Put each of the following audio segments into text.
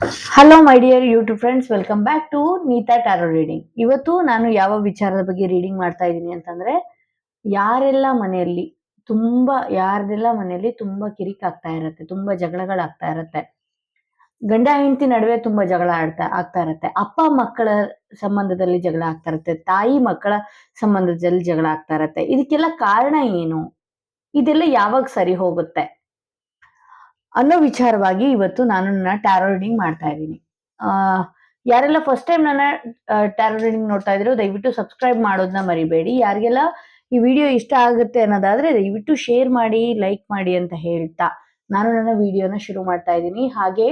Hello my dear YouTube friends welcome back to Neeta tarot reading ಇವತ್ತು ನಾನು ಯಾವ ವಿಚಾರದ ಬಗ್ಗೆ ರೀಡಿಂಗ್ ಮಾಡ್ತಾ ಇದ್ದೀನಿ ಅಂತಂದ್ರೆ, ಯಾರೆಲ್ಲ ಮನೆಯಲ್ಲಿ ತುಂಬಾ ಯಾರದೆಲ್ಲ ಮನೆಯಲ್ಲಿ ತುಂಬಾ ಕಿರಿಕ್ ಆಗ್ತಾ ಇರತ್ತೆ, ತುಂಬಾ ಜಗಳಗಳಾಗ್ತಾ ಇರತ್ತೆ, ಗಂಡ, ಹೆಂಡತಿ ನಡುವೆ ತುಂಬಾ ಜಗಳ ಆಡ್ತಾ, ಆಗ್ತಾ ಇರತ್ತೆ, ಅಪ್ಪ, ಮಕ್ಕಳ ಸಂಬಂಧದಲ್ಲಿ ಜಗಳ ಆಗ್ತಾ ಇರತ್ತೆ, ತಾಯಿ, ಮಕ್ಕಳ ಸಂಬಂಧದಲ್ಲಿ ಜಗಳ ಆಗ್ತಾ ಇರತ್ತೆ, ಇದಕ್ಕೆಲ್ಲ ಕಾರಣ ಏನು? ಇದೆಲ್ಲ ಯಾವಾಗ ಸರಿ ಹೋಗುತ್ತೆ? ಅನ್ನೋ ವಿಚಾರವಾಗಿ ಇವತ್ತು ನಾನು ನನ್ನ ಟ್ಯಾರೋ ರೀಡಿಂಗ್ ಮಾಡ್ತಾ ಇದ್ದೀನಿ. ಯಾರೆಲ್ಲ ಫಸ್ಟ್ ಟೈಮ್ ನನ್ನ ಟ್ಯಾರೋ ರೀಡಿಂಗ್ ನೋಡ್ತಾ ಇದ್ರು ದಯವಿಟ್ಟು ಸಬ್ಸ್ಕ್ರೈಬ್ ಮಾಡೋದನ್ನ ಮರಿಬೇಡಿ. ಯಾರಿಗೆಲ್ಲ ಈ ವಿಡಿಯೋ ಇಷ್ಟ ಆಗುತ್ತೆ ಅನ್ನೋದಾದ್ರೆ ದಯವಿಟ್ಟು ಶೇರ್ ಮಾಡಿ ಲೈಕ್ ಮಾಡಿ ಅಂತ ಹೇಳ್ತಾ ನಾನು ನನ್ನ ವಿಡಿಯೋನ ಶುರು ಮಾಡ್ತಾ ಇದ್ದೀನಿ. ಹಾಗೆ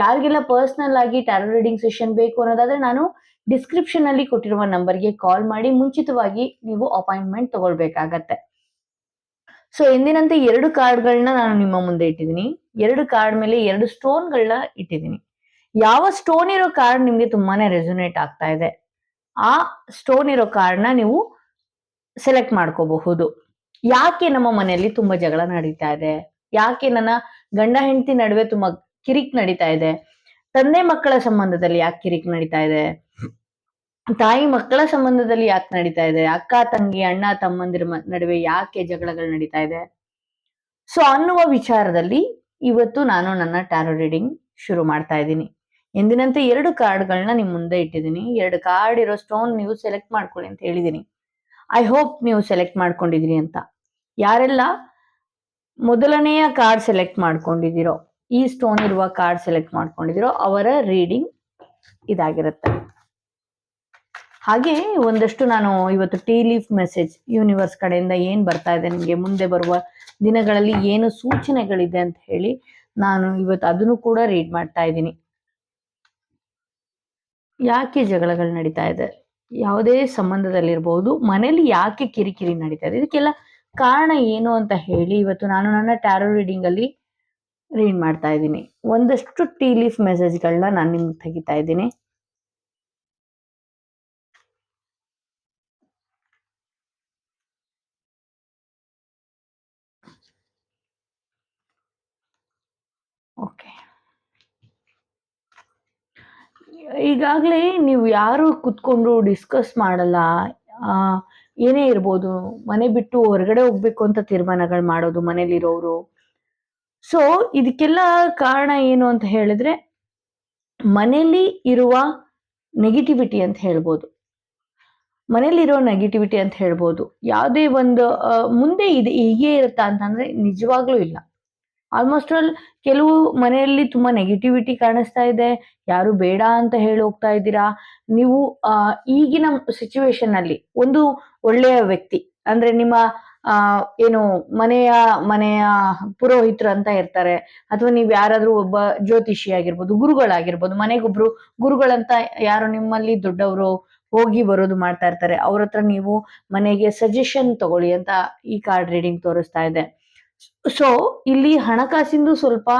ಯಾರಿಗೆಲ್ಲ ಪರ್ಸನಲ್ ಆಗಿ ಟ್ಯಾರೋ ರೀಡಿಂಗ್ ಸೆಷನ್ ಬೇಕು ಅನ್ನೋದಾದ್ರೆ ನಾನು ಡಿಸ್ಕ್ರಿಪ್ಷನ್ ಅಲ್ಲಿ ಕೊಟ್ಟಿರುವ ನಂಬರ್ಗೆ ಕಾಲ್ ಮಾಡಿ, ಮುಂಚಿತವಾಗಿ ನೀವು ಅಪಾಯಿಂಟ್ಮೆಂಟ್ ತಗೊಳ್ಬೇಕಾಗತ್ತೆ. ಸೊ ಎಂದಿನಂತೆ ಎರಡು ಕಾರ್ಡ್ಗಳನ್ನ ನಾನು ನಿಮ್ಮ ಮುಂದೆ ಇಟ್ಟಿದ್ದೀನಿ. ಎರಡು ಕಾರ್ಡ್ ಮೇಲೆ ಎರಡು ಸ್ಟೋನ್ಗಳನ್ನ ಇಟ್ಟಿದ್ದೀನಿ. ಯಾವ ಸ್ಟೋನ್ ಇರೋ ಕಾರ್ಡ್ ನಿಮ್ಗೆ ತುಂಬಾನೇ ರೆಸೊನೇಟ್ ಆಗ್ತಾ ಇದೆ, ಆ ಸ್ಟೋನ್ ಇರೋ ಕಾರ್ಡ್ನ ನೀವು ಸೆಲೆಕ್ಟ್ ಮಾಡ್ಕೋಬಹುದು. ಯಾಕೆ ನಮ್ಮ ಮನೆಯಲ್ಲಿ ತುಂಬಾ ಜಗಳ ನಡೀತಾ ಇದೆ? ಯಾಕೆ ನನ್ನ ಗಂಡ ಹೆಂಡತಿ ನಡುವೆ ತುಂಬಾ ಕಿರಿಕ್ ನಡೀತಾ ಇದೆ? ತಂದೆ ಮಕ್ಕಳ ಸಂಬಂಧದಲ್ಲಿ ಯಾಕೆ ಕಿರಿಕ್ ನಡೀತಾ ಇದೆ? ತಾಯಿ ಮಕ್ಕಳ ಸಂಬಂಧದಲ್ಲಿ ಯಾಕೆ ನಡೀತಾ ಇದೆ? ಅಕ್ಕ, ತಂಗಿ, ಅಣ್ಣ, ತಮ್ಮಂದಿರ ನಡುವೆ ಯಾಕೆ ಜಗಳಗಳು ನಡೀತಾ ಇದೆ? ಸೊ ಅನ್ನುವ ವಿಚಾರದಲ್ಲಿ ಇವತ್ತು ನಾನು ನನ್ನ ಟ್ಯಾರೋ ರೀಡಿಂಗ್ ಶುರು ಮಾಡ್ತಾ ಇದ್ದೀನಿ. ಎಂದಿನಂತೆ ಎರಡು ಕಾರ್ಡ್ಗಳನ್ನ ನಿಮ್ ಮುಂದೆ ಇಟ್ಟಿದ್ದೀನಿ. ಎರಡು ಕಾರ್ಡ್ ಇರೋ ಸ್ಟೋನ್ ನೀವು ಸೆಲೆಕ್ಟ್ ಮಾಡ್ಕೊಳ್ಳಿ ಅಂತ ಹೇಳಿದ್ದೀನಿ. ಐ ಹೋಪ್ ನೀವು ಸೆಲೆಕ್ಟ್ ಮಾಡ್ಕೊಂಡಿದ್ರಿ ಅಂತ. ಯಾರೆಲ್ಲ ಮೊದಲನೆಯ ಕಾರ್ಡ್ ಸೆಲೆಕ್ಟ್ ಮಾಡ್ಕೊಂಡಿದ್ದೀರೋ, ಈ ಸ್ಟೋನ್ ಇರುವ ಕಾರ್ಡ್ ಸೆಲೆಕ್ಟ್ ಮಾಡ್ಕೊಂಡಿದ್ದೀರೋ ಅವರ ರೀಡಿಂಗ್ ಇದಾಗಿರುತ್ತೆ. ಹಾಗೆ ಒಂದಷ್ಟು ನಾನು ಇವತ್ತು ಟೀ ಲೀಫ್ ಮೆಸೇಜ್ ಯೂನಿವರ್ಸ್ ಕಡೆಯಿಂದ ಏನು ಬರ್ತಾ ಇದೆ ನಿಮಗೆ ಮುಂದೆ ಬರುವ ದಿನಗಳಲ್ಲಿ ಏನು ಸೂಚನೆಗಳಿದೆ ಅಂತ ಹೇಳಿ ನಾನು ಇವತ್ತು ಅದನ್ನು ಕೂಡ ರೀಡ್ ಮಾಡ್ತಾ ಇದ್ದೀನಿ. ಯಾಕೆ ಜಗಳಗಳು ನಡೀತಾ ಇದೆ? ಯಾವುದೇ ಸಂಬಂಧದಲ್ಲಿರ್ಬೋದು, ಮನೇಲಿ ಯಾಕೆ ಕಿರಿಕಿರಿ ನಡೀತಾ ಇದೆ? ಇದಕ್ಕೆಲ್ಲ ಕಾರಣ ಏನು ಅಂತ ಹೇಳಿ ಇವತ್ತು ನಾನು ನನ್ನ ಟ್ಯಾರೋ ರೀಡಿಂಗ್ ಅಲ್ಲಿ ರೀಡ್ ಮಾಡ್ತಾ ಇದ್ದೀನಿ. ಒಂದಷ್ಟು ಟೀ ಲೀಫ್ ಮೆಸೇಜ್ಗಳನ್ನ ನಾನು ನಿಮ್ಗೆ ತೆಗಿತಾ ಇದ್ದೀನಿ. ಈಗಾಗಲೇ ನೀವು ಯಾರು ಕುತ್ಕೊಂಡು ಡಿಸ್ಕಸ್ ಮಾಡಲ್ಲ. ಏನೇ ಇರ್ಬೋದು, ಮನೆ ಬಿಟ್ಟು ಹೊರಗಡೆ ಹೋಗ್ಬೇಕು ಅಂತ ತೀರ್ಮಾನಗಳು ಮಾಡೋದು ಮನೇಲಿರೋರು ಸೊ ಇದಕ್ಕೆಲ್ಲ ಕಾರಣ ಏನು ಅಂತ ಹೇಳಿದ್ರೆ, ಮನೇಲಿ ಇರುವ ನೆಗೆಟಿವಿಟಿ ಅಂತ ಹೇಳ್ಬೋದು. ಮನೇಲಿರೋ ನೆಗೆಟಿವಿಟಿ ಅಂತ ಹೇಳ್ಬೋದು. ಯಾವುದೇ ಒಂದು ಮುಂದೆ ಇದು, ಹೀಗೆ ಇರುತ್ತಾ ಅಂತಂದ್ರೆ ನಿಜವಾಗ್ಲೂ ಇಲ್ಲ. ಆಲ್ಮೋಸ್ಟ್ ಆಲ್ ಕೆಲವು ಮನೆಯಲ್ಲಿ ತುಂಬಾ ನೆಗೆಟಿವಿಟಿ ಕಾಣಿಸ್ತಾ ಇದೆ. ಯಾರು ಬೇಡ ಅಂತ ಹೇಳಿ ಹೋಗ್ತಾ ಇದ್ದೀರಾ? ನೀವು ಈಗಿನ ಸಿಚುವೇಶನ್ ಅಲ್ಲಿ ಒಂದು ಒಳ್ಳೆಯ ವ್ಯಕ್ತಿ, ಅಂದ್ರೆ ನಿಮ್ಮ ಏನು ಮನೆಯ ಮನೆಯ ಪುರೋಹಿತರು ಅಂತ ಇರ್ತಾರೆ, ಅಥವಾ ನೀವು ಯಾರಾದರೂ ಒಬ್ಬ ಜ್ಯೋತಿಷಿ ಆಗಿರ್ಬೋದು, ಗುರುಗಳಾಗಿರ್ಬೋದು, ಮನೆಗೊಬ್ರು ಗುರುಗಳಂತ ಯಾರು ನಿಮ್ಮಲ್ಲಿ ದೊಡ್ಡವರು ಹೋಗಿ ಬರೋದು ಮಾಡ್ತಾ ಇರ್ತಾರೆ, ಅವ್ರ ಹತ್ರ ನೀವು ಮನೆಗೆ ಸಜೆಷನ್ ತಗೊಳ್ಳಿ ಅಂತ ಈ ಕಾರ್ಡ್ ರೀಡಿಂಗ್ ತೋರಿಸ್ತಾ ಇದೆ. ಸೊ ಇಲ್ಲಿ ಹಣಕಾಸಿಂದು ಸ್ವಲ್ಪ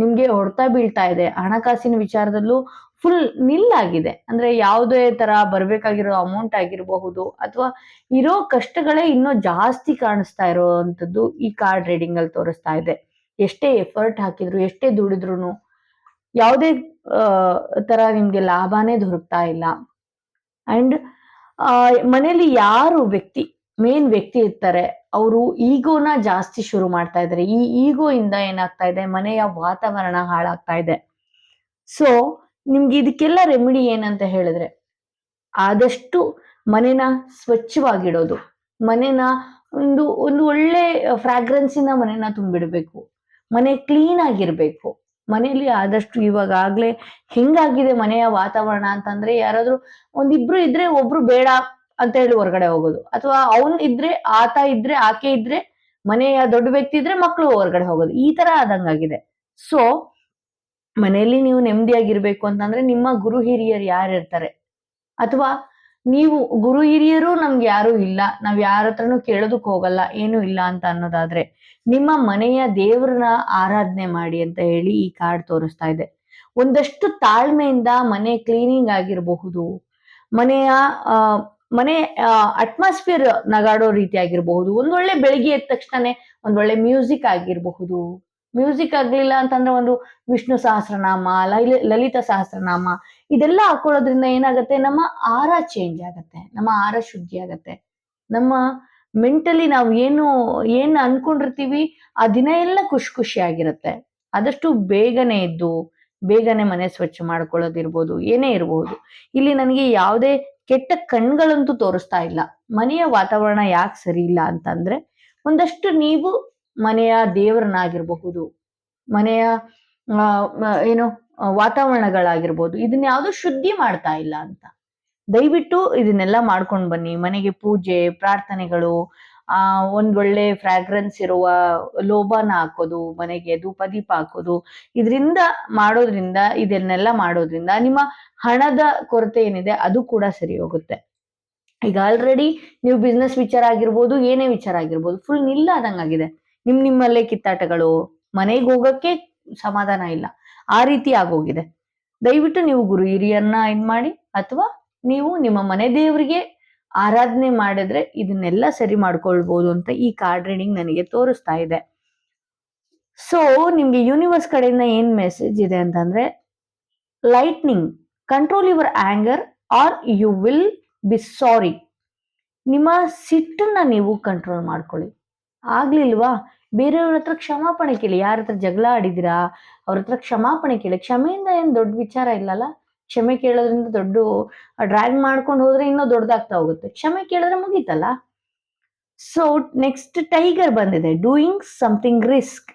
ನಿಮ್ಗೆ ಹೊಡ್ತಾ ಬೀಳ್ತಾ ಇದೆ. ಹಣಕಾಸಿನ ವಿಚಾರದಲ್ಲೂ ಫುಲ್ ನಿಲ್ ಆಗಿದೆ. ಅಂದ್ರೆ ಯಾವುದೇ ತರ ಬರ್ಬೇಕಾಗಿರೋ ಅಮೌಂಟ್ ಆಗಿರಬಹುದು ಅಥವಾ ಇರೋ ಕಷ್ಟಗಳೇ ಇನ್ನೂ ಜಾಸ್ತಿ ಕಾಣಿಸ್ತಾ ಇರೋವಂಥದ್ದು ಈ ಕಾರ್ಡ್ ರೀಡಿಂಗ್ ಅಲ್ಲಿ ತೋರಿಸ್ತಾ ಇದೆ. ಎಷ್ಟೇ ಎಫರ್ಟ್ ಹಾಕಿದ್ರು, ಎಷ್ಟೇ ದುಡಿದ್ರು ಯಾವುದೇ ತರ ನಿಮ್ಗೆ ಲಾಭನೇ ದೊರಕ್ತಾ ಇಲ್ಲ. ಅಂಡ್ ಮನೇಲಿ ಯಾರು ವ್ಯಕ್ತಿ ಮೇನ್ ವ್ಯಕ್ತಿ ಇರ್ತಾರೆ, ಅವರು ಈಗೋನ ಜಾಸ್ತಿ ಶುರು ಮಾಡ್ತಾ ಇದ್ದಾರೆ ಈ ಈಗೋ ಇಂದ ಏನಾಗ್ತಾ ಇದೆ? ಮನೆಯ ವಾತಾವರಣ ಹಾಳಾಗ್ತಾ ಇದೆ. ಸೊ ನಿಮ್ಗೆ ಇದಕ್ಕೆಲ್ಲ ರೆಮಿಡಿ ಏನಂತ ಹೇಳಿದ್ರೆ, ಆದಷ್ಟು ಮನೆನ ಸ್ವಚ್ಛವಾಗಿಡೋದು. ಮನೆನ ಒಂದು ಒಂದು ಒಳ್ಳೆ ಫ್ರಾಗ್ರೆನ್ಸಿನ ಮನೆನ ತುಂಬಿಡ್ಬೇಕು. ಮನೆ ಕ್ಲೀನ್ ಆಗಿರ್ಬೇಕು. ಮನೆಯಲ್ಲಿ ಆದಷ್ಟು ಇವಾಗ ಆಗ್ಲೇ ಹೆಂಗಾಗಿದೆ ಮನೆಯ ವಾತಾವರಣ ಅಂತಂದ್ರೆ, ಯಾರಾದ್ರೂ ಒಂದಿಬ್ರು ಇದ್ರೆ ಒಬ್ರು ಬೇಡ. ಅಂತ ಹೇಳಿ ಹೊರಗಡೆ ಹೋಗೋದು. ಅಥವಾ ಅವನು ಇದ್ರೆ, ಆತ ಇದ್ರೆ, ಆಕೆ ಇದ್ರೆ, ಮನೆಯ ದೊಡ್ಡ ವ್ಯಕ್ತಿ ಇದ್ರೆ ಮಕ್ಕಳು ಹೊರಗಡೆ ಹೋಗೋದು. ಈ ತರ ಆದಂಗಾಗಿದೆ. ಸೊ ಮನೆಯಲ್ಲಿ ನೀವು ನೆಮ್ಮದಿಯಾಗಿರ್ಬೇಕು ಅಂತಂದ್ರೆ ನಿಮ್ಮ ಗುರು ಹಿರಿಯರು ಯಾರು ಇರ್ತಾರೆ? ಅಥವಾ ನೀವು ಗುರು ಹಿರಿಯರು ನಮ್ಗೆ ಯಾರು ಇಲ್ಲ, ನಾವ್ ಯಾರ ಹತ್ರನೂ ಕೇಳೋದಕ್ ಹೋಗಲ್ಲ, ಏನು ಇಲ್ಲ ಅಂತ ಅನ್ನೋದಾದ್ರೆ ನಿಮ್ಮ ಮನೆಯ ದೇವ್ರನ್ನ ಆರಾಧನೆ ಮಾಡಿ ಅಂತ ಹೇಳಿ ಈ ಕಾರ್ಡ್ ತೋರಿಸ್ತಾ ಇದೆ. ಒಂದಷ್ಟು ತಾಳ್ಮೆಯಿಂದ ಮನೆ ಕ್ಲೀನಿಂಗ್ ಆಗಿರಬಹುದು, ಮನೆಯ ಮನೆ ಅಟ್ಮಾಸ್ಫಿಯರ್ ನಗಾಡೋ ರೀತಿ ಆಗಿರಬಹುದು. ಒಂದೊಳ್ಳೆ ಬೆಳಿಗ್ಗೆ ಎದ್ದ ತಕ್ಷಣನೇ ಒಂದೊಳ್ಳೆ ಮ್ಯೂಸಿಕ್ ಆಗಿರಬಹುದು. ಮ್ಯೂಸಿಕ್ ಆಗ್ಲಿಲ್ಲ ಅಂತಂದ್ರೆ ಒಂದು ವಿಷ್ಣು ಸಹಸ್ರನಾಮ, ಲಲಿ, ಲಲಿತ ಸಹಸ್ರನಾಮ, ಇದೆಲ್ಲ ಹಾಕೊಳ್ಳೋದ್ರಿಂದ ಏನಾಗುತ್ತೆ? ನಮ್ಮ ಆರ ಚೇಂಜ್ ಆಗತ್ತೆ. ನಮ್ಮ ಆರ ಶುದ್ಧಿ ಆಗತ್ತೆ. ನಮ್ಮ ಮೆಂಟಲಿ ನಾವು ಏನು, ಏನ್ ಅನ್ಕೊಂಡಿರ್ತೀವಿ, ಆ ದಿನ ಎಲ್ಲ ಖುಷಿ ಖುಷಿಯಾಗಿರುತ್ತೆ ಆದಷ್ಟು ಬೇಗನೆ ಇದ್ದು ಬೇಗನೆ ಮನೆ ಸ್ವಚ್ಛ ಮಾಡ್ಕೊಳ್ಳೋದಿರ್ಬೋದು, ಏನೇ ಇರಬಹುದು ಇಲ್ಲಿ ನನಗೆ ಯಾವುದೇ ಕೆಟ್ಟ ಕಣ್ಗಳಂತೂ ತೋರಿಸ್ತಾ ಇಲ್ಲ. ಮನೆಯ ವಾತಾವರಣ ಯಾಕೆ ಸರಿ ಇಲ್ಲ ಅಂತಂದ್ರೆ ಒಂದಷ್ಟು ನೀವು ಮನೆಯ ದೇವರನ್ನಾಗಿರ್ಬಹುದು. ಮನೆಯ ಏನು ವಾತಾವರಣಗಳಾಗಿರ್ಬೋದು. ಇದನ್ನ ಯಾವುದು ಶುದ್ಧಿ ಮಾಡ್ತಾ ಇಲ್ಲ ಅಂತ. ದಯವಿಟ್ಟು ಇದನ್ನೆಲ್ಲ ಮಾಡ್ಕೊಂಡು ಬನ್ನಿ. ಮನೆಗೆ ಪೂಜೆ, ಪ್ರಾರ್ಥನೆಗಳು ಆ ಒಂದೊಳ್ಳೆ ಫ್ರಾಗ್ರೆನ್ಸ್ ಇರುವ ಲೋಬಾನ ಹಾಕೋದು, ಮನೆಗೆ ಧೂಪ ದೀಪ ಹಾಕೋದು, ಇದರಿಂದ ಮಾಡೋದ್ರಿಂದ, ಇದನ್ನೆಲ್ಲ ಮಾಡೋದ್ರಿಂದ ನಿಮ್ಮ ಹಣದ ಕೊರತೆ ಏನಿದೆ ಅದು ಕೂಡ ಸರಿ ಹೋಗುತ್ತೆ. ಈಗ ಆಲ್ರೆಡಿ ನೀವು ಬಿಸ್ನೆಸ್ ವಿಚಾರ ಆಗಿರ್ಬೋದು, ಏನೇ ವಿಚಾರ ಆಗಿರ್ಬೋದು ಫುಲ್ ನಿಲ್ಲಾದಂಗಾಗಿದೆ. ನಿಮ್ ನಿಮ್ಮಲ್ಲೇ ಕಿತ್ತಾಟಗಳು, ಮನೆಗೆ ಹೋಗಕ್ಕೆ ಸಮಾಧಾನ ಇಲ್ಲ. ಆ ರೀತಿ ಆಗೋಗಿದೆ. ದಯವಿಟ್ಟು ನೀವು ಗುರು ಹಿರಿಯನ್ನ ಇದ್ ಮಾಡಿ, ಅಥವಾ ನೀವು ನಿಮ್ಮ ಮನೆ ದೇವರಿಗೆ ಆರಾಧನೆ ಮಾಡಿದ್ರೆ ಇದನ್ನೆಲ್ಲ ಸರಿ ಮಾಡ್ಕೊಳ್ಬಹುದು ಅಂತ ಈ ಕಾರ್ಡ್ ರೀಡಿಂಗ್ ನನಗೆ ತೋರಿಸ್ತಾ ಇದೆ. ಸೊ ನಿಮ್ಗೆ ಯೂನಿವರ್ಸ್ ಕಡೆಯಿಂದ ಏನ್ ಮೆಸೇಜ್ ಇದೆ ಅಂತಂದ್ರೆ lightning control your anger or you will be sorry ನಿಮ್ಮ ಸಿಟ್ಟನ್ನ ನೀವು ಕಂಟ್ರೋಲ್ ಮಾಡ್ಕೊಳ್ಳಿ. ಆಗ್ಲಿಲ್ವಾ? ಬೇರೆಯವ್ರ ಹತ್ರ ಕ್ಷಮಾಪಣೆ ಕೇಳಿ. ಯಾರ ಹತ್ರ ಜಗಳ ಆಡಿದಿರಾ ಅವ್ರ ಹತ್ರ ಕ್ಷಮಾಪಣೆ ಕೇಳಿ. ಕ್ಷಮೆಯಿಂದ ಏನು ದೊಡ್ಡ ವಿಚಾರ ಇಲ್ಲಲ್ಲ? ಕ್ಷಮೆ ಕೇಳೋದ್ರಿಂದ ದೊಡ್ಡ ಡ್ರ್ಯಾಗ್ ಮಾಡ್ಕೊಂಡು ಹೋದ್ರೆ ಇನ್ನೂ ದೊಡ್ಡದಾಗ್ತಾ ಹೋಗುತ್ತೆ. ಕ್ಷಮೆ ಕೇಳಿದ್ರೆ ಮುಗೀತಲ್ಲ? ಸೊ ನೆಕ್ಸ್ಟ್ ಟೈಗರ್ ಬಂದಿದೆ. Doing something risk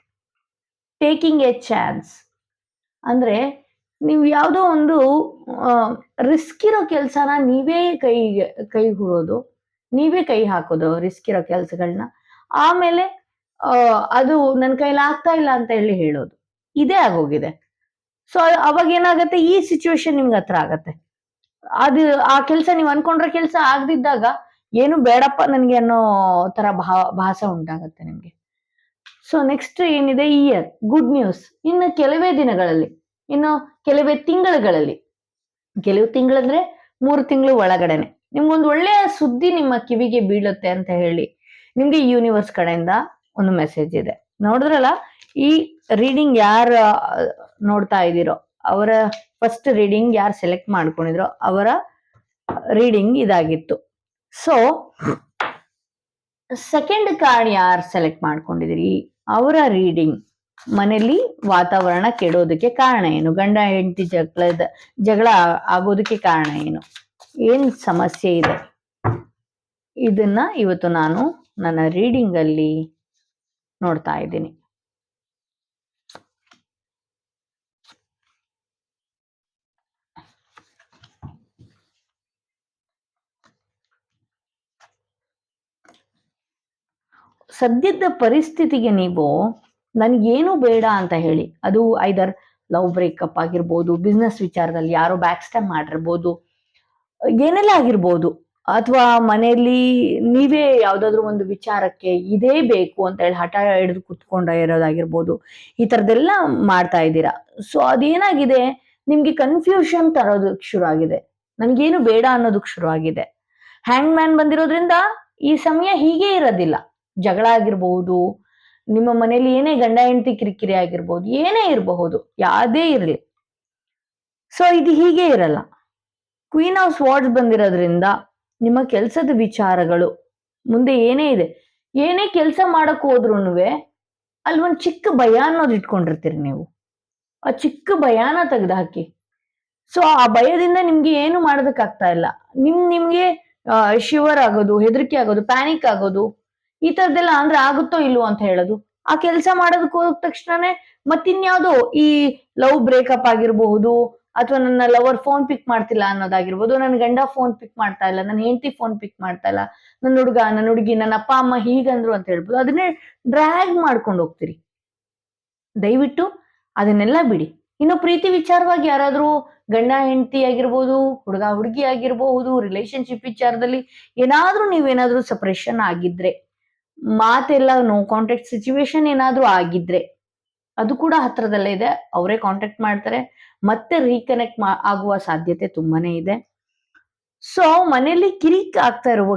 taking a chance ಅಂದ್ರೆ ನೀವು ಯಾವುದೋ ಒಂದು ರಿಸ್ಕ್ ಇರೋ ಕೆಲಸನ ನೀವೇ ಕೈ ಕೈ ಹೂಡೋದು ನೀವೇ ಕೈ ಹಾಕೋದು ರಿಸ್ಕ್ ಇರೋ ಕೆಲಸಗಳನ್ನ ಆಮೇಲೆ ಅದು ನನ್ನ ಕೈಲಿ ಆಗ್ತಾ ಇಲ್ಲ ಅಂತ ಹೇಳಿ ಹೇಳೋದು. ಇದೇ ಆಗೋಗಿದೆ. ಸೊ ಅವಾಗ ಏನಾಗತ್ತೆ? ಈ ಸಿಚುವೇಶನ್ ನಿಮ್ಗೆ ಹತ್ರ ಆಗತ್ತೆ. ಅದು, ಆ ಕೆಲಸ ನೀವು ಅನ್ಕೊಂಡ್ರೆ ಕೆಲಸ ಆಗದಿದ್ದಾಗ ಏನು ಬೇಡಪ್ಪ ನನಗೆ ಅನ್ನೋ ತರ ಭಾವ, ಭಾಸ ಉಂಟಾಗತ್ತೆ ನಿಮ್ಗೆ. ಸೊ ನೆಕ್ಸ್ಟ್ ಏನಿದೆ? ಇಯರ್ ಗುಡ್ ನ್ಯೂಸ್ ಇನ್ನು ಕೆಲವೇ ದಿನಗಳಲ್ಲಿ, ಇನ್ನು ಕೆಲವೇ ತಿಂಗಳುಗಳಲ್ಲಿ, ಕೆಲವು ತಿಂಗಳಂದ್ರೆ ಮೂರು ತಿಂಗಳು ಒಳಗಡೆನೆ, ನಿಮ್ಗೊಂದು ಒಳ್ಳೆಯ ಸುದ್ದಿ ನಿಮ್ಮ ಕಿವಿಗೆ ಬೀಳುತ್ತೆ ಅಂತ ಹೇಳಿ ನಿಮ್ಗೆ ಯೂನಿವರ್ಸ್ ಕಡೆಯಿಂದ ಒಂದು ಮೆಸೇಜ್ ಇದೆ. ನೋಡಿದ್ರಲ್ಲ? ಈ ರೀಡಿಂಗ್ ಯಾರು ನೋಡ್ತಾ ಇದ್ದೀರೋ, ಅವರ ಫಸ್ಟ್ ರೀಡಿಂಗ್ ಯಾರು ಸೆಲೆಕ್ಟ್ ಮಾಡ್ಕೊಂಡಿದ್ರೋ ಅವರ ರೀಡಿಂಗ್ ಇದಾಗಿತ್ತು. ಸೊ ಸೆಕೆಂಡ್ ಕಾರ್ಡ್ ಯಾರು ಸೆಲೆಕ್ಟ್ ಮಾಡ್ಕೊಂಡಿದ್ರಿ ಅವರ ರೀಡಿಂಗ್ ಮನೆಯಲ್ಲಿ ವಾತಾವರಣ ಕೆಡೋದಕ್ಕೆ ಕಾರಣ ಏನು? ಗಂಡ, ಹೆಂಡತಿ ಜಗಳದ, ಜಗಳ ಆಗೋದಕ್ಕೆ ಕಾರಣ ಏನು? ಏನ್ ಸಮಸ್ಯೆ ಇದೆ? ಇದನ್ನ ಇವತ್ತು ನಾನು ನನ್ನ ರೀಡಿಂಗ್ ಅಲ್ಲಿ ನೋಡ್ತಾ ಇದ್ದೀನಿ. ಸದ್ಯದ ಪರಿಸ್ಥಿತಿಗೆ ನೀವು ನನಗೇನು ಬೇಡ ಅಂತ ಹೇಳಿ. ಅದು ಐದರ್ ಲವ್ ಬ್ರೇಕಪ್ ಆಗಿರ್ಬೋದು ಬಿಸ್ನೆಸ್ ವಿಚಾರದಲ್ಲಿ ಯಾರೋ ಬ್ಯಾಕ್ ಸ್ಟ್ಯಾಪ್ ಮಾಡಿರ್ಬೋದು, ಏನೆಲ್ಲ ಆಗಿರ್ಬೋದು, ಅಥವಾ ಮನೆಯಲ್ಲಿ ನೀವೇ ಯಾವುದಾದ್ರೂ ಒಂದು ವಿಚಾರಕ್ಕೆ ಇದೇ ಬೇಕು ಅಂತ ಹೇಳಿ ಹಠ ಹಿಡಿದು ಕುತ್ಕೊಂಡ ಇರೋದಾಗಿರ್ಬೋದು, ಈ ಥರದ್ದೆಲ್ಲ ಮಾಡ್ತಾ ಇದ್ದೀರಾ? ಸೊ ಅದೇನಾಗಿದೆ? ನಿಮಗೆ ಕನ್ಫ್ಯೂಷನ್ ತರೋದಕ್ಕೆ ಶುರು ಆಗಿದೆ ನನಗೇನು ಬೇಡ ಅನ್ನೋದಕ್ಕೆ ಶುರು ಆಗಿದೆ ಹ್ಯಾಂಗ್ ಮ್ಯಾನ್ ಬಂದಿರೋದ್ರಿಂದ ಈ ಸಮಯ ಹೀಗೆ ಇರೋದಿಲ್ಲ. ಜಗಳ ಆಗಿರ್ಬಹುದು ನಿಮ್ಮ ಮನೇಲಿ ಏನೇ ಗಂಡ ಹೆಂಡತಿ ಕಿರಿಕಿರಿ ಆಗಿರ್ಬೋದು, ಏನೇ ಇರಬಹುದು, ಯಾವುದೇ ಇರಲಿ. ಸೊ ಇದು ಹೀಗೆ ಇರಲ್ಲ. ಕ್ವೀನ್ ಆಫ್ ಸ್ವಾರ್ಡ್ಸ್ ಬಂದಿರೋದ್ರಿಂದ ನಿಮ್ಮ ಕೆಲಸದ ವಿಚಾರಗಳು ಮುಂದೆ ಏನೇ ಇದೆ, ಏನೇ ಕೆಲಸ ಮಾಡಕ್ ಹೋದ್ರು ಅಲ್ಲಿ ಒಂದು ಚಿಕ್ಕ ಭಯ ಅನ್ನೋದು ಇಟ್ಕೊಂಡಿರ್ತೀರಿ ನೀವು. ಆ ಚಿಕ್ಕ ಭಯಾನ ತೆಗೆದುಹಾಕಿ ಸೊ ಆ ಭಯದಿಂದ ನಿಮ್ಗೆ ಏನು ಮಾಡೋದಕ್ಕಾಗ್ತಾ ಇಲ್ಲ. ನಿಮ್, ನಿಮ್ಗೆ ಶಿವರ್ ಆಗೋದು ಹೆದರಿಕೆ ಆಗೋದು ಪ್ಯಾನಿಕ್ ಆಗೋದು ಈ ತರದ್ದೆಲ್ಲ ಅಂದ್ರೆ ಆಗುತ್ತೋ ಇಲ್ವೋ ಅಂತ ಹೇಳೋದು. ಆ ಕೆಲಸ ಮಾಡೋದಕ್ಕೆ ಹೋದ ತಕ್ಷಣನೇ ಮತ್ತಿನ್ಯಾವುದೋ ಈ ಲವ್ ಬ್ರೇಕಪ್ ಆಗಿರಬಹುದು ಅಥವಾ ನನ್ನ ಲವರ್ ಫೋನ್ ಪಿಕ್ ಮಾಡ್ತಿಲ್ಲ ಅನ್ನೋದಾಗಿರ್ಬೋದು, ನನ್ನ ಗಂಡ ಫೋನ್ ಪಿಕ್ ಮಾಡ್ತಾ ಇಲ್ಲ, ನನ್ನ ಹೆಂಡತಿ ಫೋನ್ ಪಿಕ್ ಮಾಡ್ತಾ ಇಲ್ಲ, ನನ್ನ ಹುಡುಗ, ನನ್ನ ಹುಡುಗಿ, ನನ್ನ ಅಪ್ಪ, ಅಮ್ಮ ಹೀಗಂದ್ರು ಅಂತ ಹೇಳ್ಬೋದು. ಅದನ್ನೇ ಡ್ರ್ಯಾಗ್ ಮಾಡ್ಕೊಂಡು ಹೋಗ್ತೀರಿ. ದಯವಿಟ್ಟು ಅದನ್ನೆಲ್ಲ ಬಿಡಿ. ಇನ್ನು ಪ್ರೀತಿ ವಿಚಾರವಾಗಿ ಯಾರಾದರೂ ಗಂಡ, ಹೆಂಡತಿ ಆಗಿರ್ಬೋದು, ಹುಡುಗ, ಹುಡುಗಿ ಆಗಿರಬಹುದು ರಿಲೇಶನ್ಶಿಪ್ ವಿಚಾರದಲ್ಲಿ ಏನಾದ್ರೂ ನೀವೇನಾದ್ರೂ ಸಪ್ರೇಷನ್ ಆಗಿದ್ರೆ ಮಾತೆಲ್ಲ ನೋ ಕಾಂಟ್ಯಾಕ್ಟ್ ಸಿಚುವೇಶನ್ ಏನಾದ್ರೂ ಆಗಿದ್ರೆ ಅದು ಕೂಡ ಹತ್ರದಲ್ಲೇ ಇದೆ. ಅವರೇ ಕಾಂಟ್ಯಾಕ್ಟ್ ಮಾಡ್ತಾರೆ. ಮತ್ತೆ ರೀಕನೆಕ್ಟ್ ಮಾ, ಆಗುವ ಸಾಧ್ಯತೆ ತುಂಬಾನೇ ಇದೆ. ಸೊ ಮನೆಯಲ್ಲಿ ಕಿರಿಕ್ ಆಗ್ತಾ ಇರುವ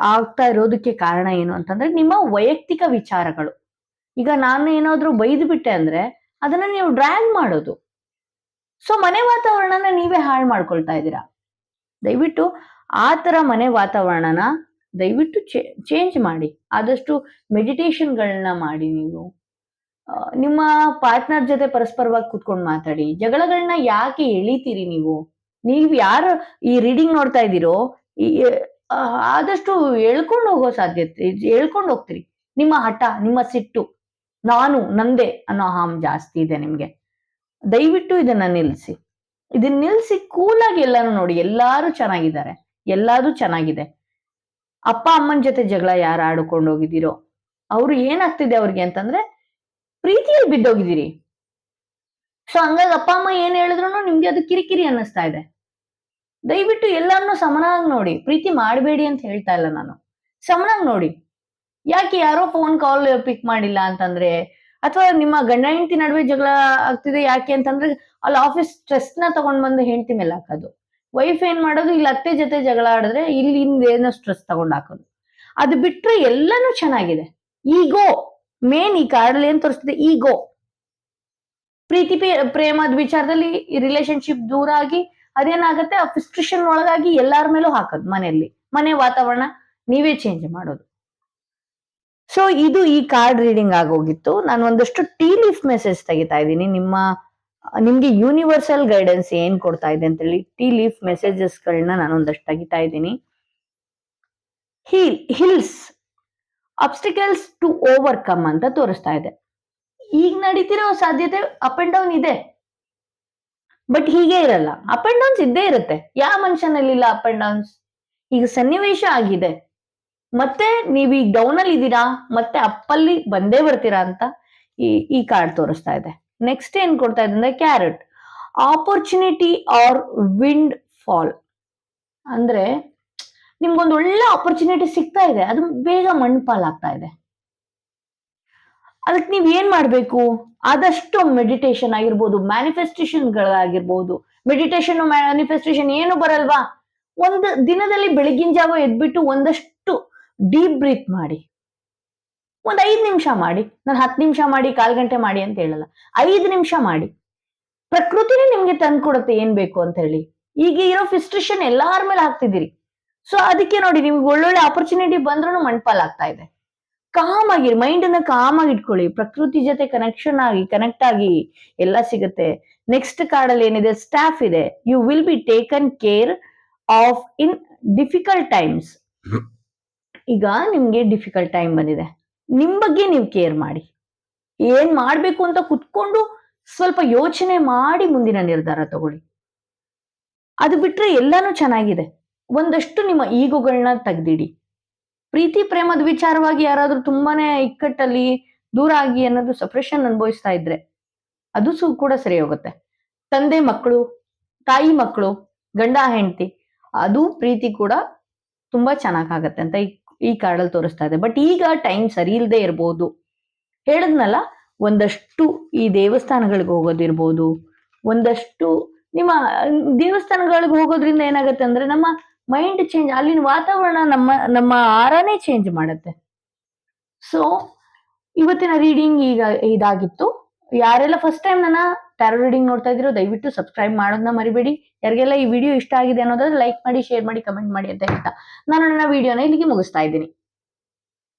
ಆಗ್ತಾ ಇರೋದಕ್ಕೆ ಕಾರಣ ಏನು ಅಂತಂದ್ರೆ ನಿಮ್ಮ ವೈಯಕ್ತಿಕ ವಿಚಾರಗಳು. ಈಗ ನಾನು ಏನಾದರೂ ಬೈದು ಬಿಟ್ಟೆ ಅಂದ್ರೆ ಅದನ್ನ ನೀವು ಡ್ರ್ಯಾಗ್ ಮಾಡೋದು. ಸೊ ಮನೆ ವಾತಾವರಣನ ನೀವೇ ಹಾಳು ಮಾಡ್ಕೊಳ್ತಾ ಇದ್ದೀರಾ? ದಯವಿಟ್ಟು ಆ ತರ ಮನೆ ವಾತಾವರಣನ ದಯವಿಟ್ಟು ಚೇಂಜ್ ಮಾಡಿ. ಆದಷ್ಟು ಮೆಡಿಟೇಷನ್ಗಳನ್ನ ಮಾಡಿ ನೀವು. ನಿಮ್ಮ ಪಾರ್ಟ್ನರ್ ಜೊತೆ ಪರಸ್ಪರವಾಗಿ ಕುತ್ಕೊಂಡು ಮಾತಾಡಿ. ಜಗಳಗಳನ್ನ ಯಾಕೆ ಎಳಿತೀರಿ ನೀವು? ನೀವು ಯಾರು, ಈ ರೀಡಿಂಗ್ ನೋಡ್ತಾ ಇದ್ದೀರೋ ಆದಷ್ಟು ಎಳ್ಕೊಂಡು ಹೋಗೋ ಸಾಧ್ಯತೆ, ಎಳ್ಕೊಂಡು ಹೋಗ್ತೀರಿ. ನಿಮ್ಮ ಹಠ, ನಿಮ್ಮ ಸಿಟ್ಟು, ನಾನು, ನಂದೇ ಅನ್ನೋ ಹಾಮ್ ಜಾಸ್ತಿ ಇದೆ ನಿಮ್ಗೆ. ದಯವಿಟ್ಟು ಇದನ್ನ ನಿಲ್ಲಿಸಿ ಇದನ್ನ ನಿಲ್ಲಿಸಿ ಕೂಲಾಗಿ ಎಲ್ಲಾನು ನೋಡಿ. ಎಲ್ಲಾರು ಚೆನ್ನಾಗಿದ್ದಾರೆ. ಎಲ್ಲಾದು ಚೆನ್ನಾಗಿದೆ. ಅಪ್ಪ ಅಮ್ಮನ ಜೊತೆ ಜಗಳ ಯಾರು ಆಡ್ಕೊಂಡು ಹೋಗಿದ್ದೀರೋ? ಅವ್ರು ಏನಾಗ್ತಿದೆ ಅವ್ರಿಗೆ ಅಂತಂದ್ರೆ, ಪ್ರೀತಿಯಲ್ಲಿ ಬಿದ್ದೋಗಿದ್ದೀರಿ. ಸೊ ಹಂಗಾಗಿ ಅಪ್ಪ, ಅಮ್ಮ ಏನ್ ಹೇಳಿದ್ರು ನಿಮ್ಗೆ ಅದು ಕಿರಿಕಿರಿ ಅನ್ನಿಸ್ತಾ ಇದೆ. ದಯವಿಟ್ಟು ಎಲ್ಲಾರನ್ನೂ ಸಮನಾಗಿ ನೋಡಿ. ಪ್ರೀತಿ ಮಾಡಬೇಡಿ ಅಂತ ಹೇಳ್ತಾ ಇಲ್ಲ ನಾನು. ಸಮನಾಗಿ ನೋಡಿ. ಯಾಕೆ ಯಾರೋ ಫೋನ್ ಕಾಲ್ ಪಿಕ್ ಮಾಡಿಲ್ಲ ಅಂತಂದ್ರೆ, ಅಥವಾ ನಿಮ್ಮ ಗಂಡ ಹೆಂಡತಿ ನಡುವೆ ಜಗಳ ಆಗ್ತಿದೆ ಯಾಕೆ ಅಂತಂದ್ರೆ, ಅಲ್ಲಿ ಆಫೀಸ್ ಸ್ಟ್ರೆಸ್ನ ತಗೊಂಡ್ ಬಂದು ಹೆಂಡತಿ ಮೇಲೆ ಹಾಕೋದು. ವೈಫ್ ಏನ್ ಮಾಡೋದು? ಇಲ್ಲಿ ಅತ್ತೆ ಜೊತೆ ಜಗಳ ಆಡಿದ್ರೆ ಇಲ್ಲಿ ಏನೋ ಸ್ಟ್ರೆಸ್ ತಗೊಂಡ್ ಹಾಕೋದು. ಅದು ಬಿಟ್ರೆ ಎಲ್ಲಾನು ಚೆನ್ನಾಗಿದೆ. ಈಗೋ ಮೇನ್ ಈ ಕಾರ್ಡಲ್ಲಿ ಏನ್ ತೋರಿಸ್ತಿದೆ? ಈಗೋ ಪ್ರೀತಿ ಪ್ರೇಮದ ವಿಚಾರದಲ್ಲಿ ರಿಲೇಶನ್ಶಿಪ್ ದೂರ ಆಗಿ ಅದೇನಾಗತ್ತೆ? ಆ ಫ್ರಸ್ಟ್ರೇಷನ್ ಒಳಗಾಗಿ ಎಲ್ಲಾರ ಮೇಲೂ ಹಾಕೋದು ಮನೆಯಲ್ಲಿ. ಮನೆ ವಾತಾವರಣ, ನೀವೇ ಚೇಂಜ್ ಮಾಡೋದು. ಸೊ ಇದು ಈ ಕಾರ್ಡ್ ರೀಡಿಂಗ್ ಆಗೋಗಿತ್ತು ನಾನು ಒಂದಷ್ಟು ಟೀ ಲೀಫ್ ಮೆಸೇಜ್ ತೆಗಿತಾ ಇದ್ದೀನಿ. ನಿಮ್ಮ ನಿಮ್ಗೆ ಯೂನಿವರ್ಸಲ್ ಗೈಡೆನ್ಸ್ ಏನ್ ಕೊಡ್ತಾ ಇದೆ ಅಂತೇಳಿ ಟೀ ಲೀಫ್ ಮೆಸೇಜಸ್ ಗಳನ್ನ ನಾನು ಒಂದಷ್ಟು ತೆಗಿತಾ ಇದ್ದೀನಿ. Heal hills obstacles to overcome ಅಂತ ತೋರಿಸ್ತಾ ಇದೆ. ಈಗ ನಡೀತಿರೋ ಸಾಧ್ಯತೆ ಅಪ್ ಅಂಡ್ ಡೌನ್ ಇದೆ. ಬಟ್ ಹೀಗೆ ಇರಲ್ಲ. ಅಪ್ ಅಂಡ್ ಡೌನ್ಸ್ ಇದ್ದೇ ಇರುತ್ತೆ. ಯಾವ ಮನುಷ್ಯನಲ್ಲಿಲ್ಲ ಅಪ್ ಅಂಡ್ ಡೌನ್ಸ್ ಈಗ ಸನ್ನಿವೇಶ ಆಗಿದೆ. ಮತ್ತೆ ನೀವ್ ಈಗ ಡೌನ್ ಅಲ್ಲಿ ಇದ್ದೀರಾ, ಮತ್ತೆ ಅಪ್ಪಲ್ಲಿ ಬಂದೇ ಬರ್ತೀರಾ ಅಂತ ಈ ಈ ಕಾರ್ಡ್ ತೋರಿಸ್ತಾ ಇದೆ. ನೆಕ್ಸ್ಟ್ ಏನ್ ಕೊಡ್ತಾ ಇದೆ ಅಂದ್ರೆ carrot opportunity or windfall ಅಂದ್ರೆ ನಿಮ್ಗೊಂದು ಒಳ್ಳೆ ಆಪರ್ಚುನಿಟಿ ಸಿಗ್ತಾ ಇದೆ. ಅದು ಬೇಗ ಮಣ್ಪಾಲಾಗ್ತಾ ಇದೆ. ಅದಕ್ಕೆ ನೀವ್ ಏನ್ ಮಾಡ್ಬೇಕು? ಆದಷ್ಟು ಮೆಡಿಟೇಷನ್ ಆಗಿರ್ಬೋದು ಮ್ಯಾನಿಫೆಸ್ಟೇಷನ್ ಗಳಾಗಿರ್ಬೋದು ಮೆಡಿಟೇಷನ್ ಮ್ಯಾನಿಫೆಸ್ಟೇಷನ್ ಏನು ಬರಲ್ವಾ? ಒಂದು ದಿನದಲ್ಲಿ ಬೆಳಗಿನ ಜಾವ ಎದ್ಬಿಟ್ಟು ಒಂದಷ್ಟು ಡೀಪ್ ಬ್ರೀತ್ ಮಾಡಿ. ಒಂದ್ ಐದು ನಿಮಿಷ ಮಾಡಿ ನಾನು ಹತ್ತು ನಿಮಿಷ ಮಾಡಿ ಕಾಲ್ ಗಂಟೆ ಮಾಡಿ ಅಂತ ಹೇಳಲ್ಲ. ಐದು ನಿಮಿಷ ಮಾಡಿ. ಪ್ರಕೃತಿನೇ ನಿಮ್ಗೆ ತಂದ್ಕೊಡುತ್ತೆ ಏನ್ ಬೇಕು ಅಂತ ಹೇಳಿ. ಈಗ ಇರೋ ಫಿಸ್ಟ್ರೇಷನ್ ಎಲ್ಲಾರ ಮೇಲೆ ಹಾಕ್ತಿದ್ದೀರಿ. ಸೊ ಅದಕ್ಕೆ ನೋಡಿ ನಿಮ್ಗೆ ಒಳ್ಳೊಳ್ಳೆ ಆಪರ್ಚುನಿಟಿ ಬಂದ್ರೂ ಮಣ್ಪಾಲ್ ಆಗ್ತಾ ಇದೆ. ಕಾಮ್ ಆಗಿರಿ ಮೈಂಡ್ ಅನ್ನ ಕಾಮ್ ಆಗಿ ಇಟ್ಕೊಳ್ಳಿ. ಪ್ರಕೃತಿ ಜೊತೆ ಕನೆಕ್ಷನ್ ಆಗಿ ಕನೆಕ್ಟ್ ಆಗಿ ಎಲ್ಲ ಸಿಗುತ್ತೆ. ನೆಕ್ಸ್ಟ್ ಕಾರ್ಡ್ ಅಲ್ಲಿ ಏನಿದೆ? ಸ್ಟಾಫ್ ಇದೆ. You will be taken care of in difficult times ಈಗ ನಿಮ್ಗೆ ಡಿಫಿಕಲ್ಟ್ ಟೈಮ್ ಬಂದಿದೆ. ನಿಮ್ ಬಗ್ಗೆ ನೀವು ಕೇರ್ ಮಾಡಿ. ಏನ್ ಮಾಡ್ಬೇಕು ಅಂತ ಕುತ್ಕೊಂಡು ಸ್ವಲ್ಪ ಯೋಚನೆ ಮಾಡಿ ಮುಂದಿನ ನಿರ್ಧಾರ ತಗೊಳ್ಳಿ. ಅದು ಬಿಟ್ರೆ ಎಲ್ಲಾನು ಚೆನ್ನಾಗಿದೆ. ಒಂದಷ್ಟು ನಿಮ್ಮ ಈಗೋಗಳನ್ನ ತೆಗ್ದಿಡಿ. ಪ್ರೀತಿ ಪ್ರೇಮದ ವಿಚಾರವಾಗಿ ಯಾರಾದ್ರೂ ತುಂಬಾನೇ ಇಕ್ಕಟ್ಟಲ್ಲಿ ದೂರ ಆಗಿ ಅನ್ನೋದು ಸಪ್ರೆಷನ್ ಅನುಭವಿಸ್ತಾ ಇದ್ರೆ ಅದು ಸು ಕೂಡ ಸರಿ ಹೋಗುತ್ತೆ. ತಂದೆ ಮಕ್ಕಳು, ತಾಯಿ ಮಕ್ಕಳು, ಗಂಡ, ಹೆಂಡತಿ, ಅದು ಪ್ರೀತಿ ಕೂಡ ತುಂಬಾ ಚೆನ್ನಾಗಾಗತ್ತೆ ಅಂತ ಈ ಕಾರ್ಡಲ್ಲಿ ತೋರಿಸ್ತಾ ಇದೆ. ಬಟ್ ಈಗ ಟೈಮ್ ಸರಿ ಇಲ್ಲದೆ ಇರ್ಬೋದು. ಹೇಳದ್ನಲ್ಲ, ಒಂದಷ್ಟು ಈ ದೇವಸ್ಥಾನಗಳಿಗೆ ಹೋಗೋದಿರ್ಬೋದು. ಒಂದಷ್ಟು ನಿಮ್ಮ ದೇವಸ್ಥಾನಗಳಿಗೆ ಹೋಗೋದ್ರಿಂದ ಏನಾಗುತ್ತೆ ಅಂದ್ರೆ ನಮ್ಮ ಮೈಂಡ್ ಚೇಂಜ್ ಅಲ್ಲಿನ ವಾತಾವರಣ ನಮ್ಮ ನಮ್ಮ ಆರಾನೇ ಚೇಂಜ್ ಮಾಡುತ್ತೆ. ಸೊ ಇವತ್ತಿನ ರೀಡಿಂಗ್ ಈಗ ಇದಾಗಿತ್ತು. ಯಾರೆಲ್ಲ ಫಸ್ಟ್ ಟೈಮ್ ನನ್ನ ಟ್ಯಾರೋ ರೀಡಿಂಗ್ ನೋಡ್ತಾ ಇದ್ರು ದಯವಿಟ್ಟು ಸಬ್ಸ್ಕ್ರೈಬ್ ಮಾಡೋದನ್ನ ಮರಿಬೇಡಿ. ಯಾರಿಗೆಲ್ಲ ಈ ವಿಡಿಯೋ ಇಷ್ಟ ಆಗಿದೆ ಅನ್ನೋದಾದ್ರೆ ಲೈಕ್ ಮಾಡಿ ಶೇರ್ ಮಾಡಿ ಕಮೆಂಟ್ ಮಾಡಿ ಅಂತ ಹೇಳ್ತಾ. ನಾನು ನನ್ನ ವಿಡಿಯೋನ ಇಲ್ಲಿಗೆ ಮುಗಿಸ್ತಾ ಇದ್ದೀನಿ.